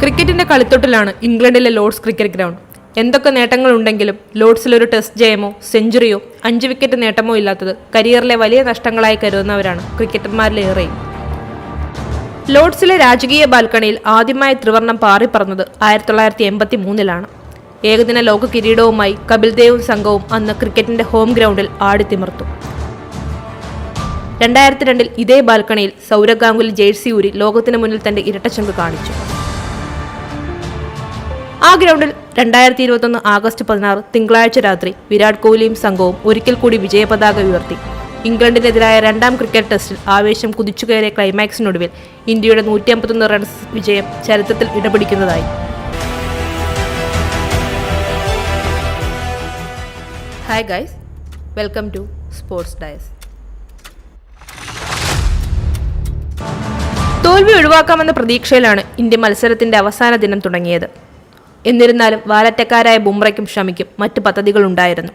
ക്രിക്കറ്റിന്റെ കളിത്തൊട്ടിലാണ് ഇംഗ്ലണ്ടിലെ Lord's cricket ground. എന്തൊക്കെ നേട്ടങ്ങളുണ്ടെങ്കിലും ലോർഡ്സിൽ ഒരു ടെസ്റ്റ് ജയമോ സെഞ്ചുറിയോ അഞ്ച് വിക്കറ്റ് നേട്ടമോ ഇല്ലാത്തത് കരിയറിലെ വലിയ നഷ്ടങ്ങളായി കരുതുന്നവരാണ് ക്രിക്കറ്റർമാരിലേറെയും ലോർഡ്സിലെ രാജകീയ ബാൽക്കണിയിൽ ആദ്യമായി ത്രിവർണം പാറിപ്പറന്നത് ആയിരത്തി തൊള്ളായിരത്തി എൺപത്തി മൂന്നിലാണ് ഏകദിന ലോക കിരീടവുമായി കപിൽ ദേവും സംഘവും അന്ന് ക്രിക്കറ്റിന്റെ ഹോം ഗ്രൗണ്ടിൽ ആടിത്തിമിർത്തു. രണ്ടായിരത്തി രണ്ടിൽ ഇതേ ബാൽക്കണിയിൽ സൗരവ് ഗാംഗുലി ജേഴ്സി ഊരി ലോകത്തിന് മുന്നിൽ തന്റെ ഇരട്ടച്ചങ്ക് കാണിച്ചു. ആ ഗ്രൗണ്ടിൽ രണ്ടായിരത്തി ഇരുപത്തൊന്ന് ആഗസ്റ്റ് പതിനാറ് തിങ്കളാഴ്ച രാത്രി വിരാട് കോഹ്ലിയും സംഘവും ഒരിക്കൽ കൂടി വിജയപതാക ഉയർത്തി. ഇംഗ്ലണ്ടിനെതിരായ രണ്ടാം ക്രിക്കറ്റ് ടെസ്റ്റിൽ ആവേശം കുതിച്ചുകയറിയ ക്ലൈമാക്സിനൊടുവിൽ ഇന്ത്യയുടെ നൂറ്റി അമ്പത്തൊന്ന് റൺസ് വിജയം ചരിത്രത്തിൽ ഇടപിടിക്കുന്നതായി. Hi guys welcome to sports dais തോൽവി ഒഴിവാക്കാമെന്ന പ്രതീക്ഷയിലാണ് ഇന്ത്യ മത്സരത്തിന്റെ അവസാന ദിനം തുടങ്ങിയത്. എന്നിരുന്നാലും വാലറ്റക്കാരായ ബുംറയ്ക്കും ഷമിക്കും മറ്റ് പദ്ധതികളുണ്ടായിരുന്നു.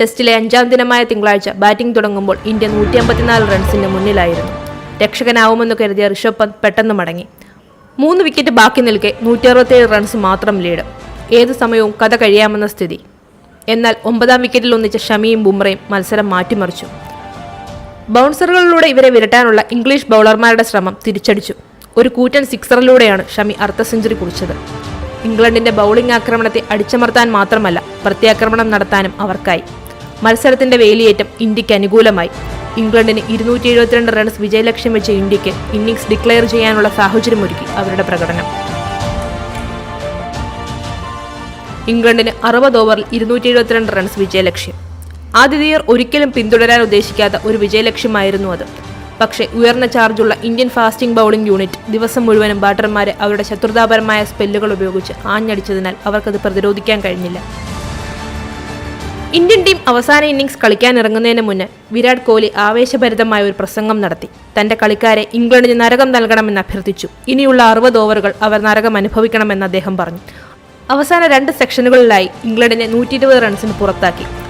ടെസ്റ്റിലെ അഞ്ചാം ദിനമായ തിങ്കളാഴ്ച ബാറ്റിംഗ് തുടങ്ങുമ്പോൾ ഇന്ത്യ നൂറ്റി അമ്പത്തിനാല് മുന്നിലായിരുന്നു. രക്ഷകനാവുമെന്ന് കരുതിയ ഋഷഭ് പന്ത് പെട്ടെന്ന് മടങ്ങി. മൂന്ന് വിക്കറ്റ് ബാക്കി നിൽക്കെ നൂറ്റി അറുപത്തേഴ് റൺസ് മാത്രം ലീഡ്. ഏത് സമയവും കഥ കഴിയാമെന്ന സ്ഥിതി. എന്നാൽ ഒമ്പതാം വിക്കറ്റിൽ ഒന്നിച്ച ഷമിയും ബുംറയും മത്സരം മാറ്റിമറിച്ചു. ബൗൺസറുകളിലൂടെ ഇവരെ വിരട്ടാനുള്ള ഇംഗ്ലീഷ് ബൗളർമാരുടെ ശ്രമം തിരിച്ചടിച്ചു. ഒരു കൂറ്റൻ സിക്സറിലൂടെയാണ് ഷമി അർദ്ധ സെഞ്ചുറി കുറിച്ചത്. ഇംഗ്ലണ്ടിന്റെ ബൗളിംഗ് ആക്രമണത്തെ അടിച്ചമർത്താൻ മാത്രമല്ല പ്രത്യാക്രമണം നടത്താനും അവർക്കായി. മത്സരത്തിന്റെ വേലിയേറ്റം ഇന്ത്യയ്ക്ക് അനുകൂലമായി. ഇംഗ്ലണ്ടിന് ഇരുന്നൂറ്റി എഴുപത്തിരണ്ട് റൺസ് വിജയലക്ഷ്യം വെച്ച ഇന്ത്യയ്ക്ക് ഇന്നിംഗ്സ് ഡിക്ലെയർ ചെയ്യാനുള്ള സാഹചര്യമൊരുക്കി അവരുടെ പ്രകടനം. ഇംഗ്ലണ്ടിന് അറുപത് ഓവറിൽ ഇരുന്നൂറ്റി എഴുപത്തിരണ്ട് റൺസ് വിജയലക്ഷ്യം. ആതിഥേയർ ഒരിക്കലും പിന്തുടരാൻ ഉദ്ദേശിക്കാത്ത ഒരു വിജയലക്ഷ്യമായിരുന്നു അത്. പക്ഷേ ഉയർന്ന ചാർജുള്ള ഇന്ത്യൻ ഫാസ്റ്റിംഗ് ബൗളിംഗ് യൂണിറ്റ് ദിവസം മുഴുവനും ബാറ്റർമാരെ അവരുടെ ശത്രുതാപരമായ സ്പെല്ലുകൾ ഉപയോഗിച്ച് ആഞ്ഞടിച്ചതിനാൽ അവർക്കത് പ്രതിരോധിക്കാൻ കഴിഞ്ഞില്ല. ഇന്ത്യൻ ടീം അവസാന ഇന്നിംഗ്സ് കളിക്കാനിറങ്ങുന്നതിന് മുന്നേ വിരാട് കോഹ്ലി ആവേശഭരിതമായ ഒരു പ്രസംഗം നടത്തി. തന്റെ കളിക്കാരെ ഇംഗ്ലണ്ടിന് നരകം നൽകണമെന്ന് അഭ്യർത്ഥിച്ചു. ഇനിയുള്ള അറുപത് ഓവറുകൾ അവർ നരകം അനുഭവിക്കണമെന്ന് അദ്ദേഹം പറഞ്ഞു. അവസാന രണ്ട് സെക്ഷനുകളിലായി ഇംഗ്ലണ്ടിനെ നൂറ്റി റൺസിന് പുറത്താക്കി.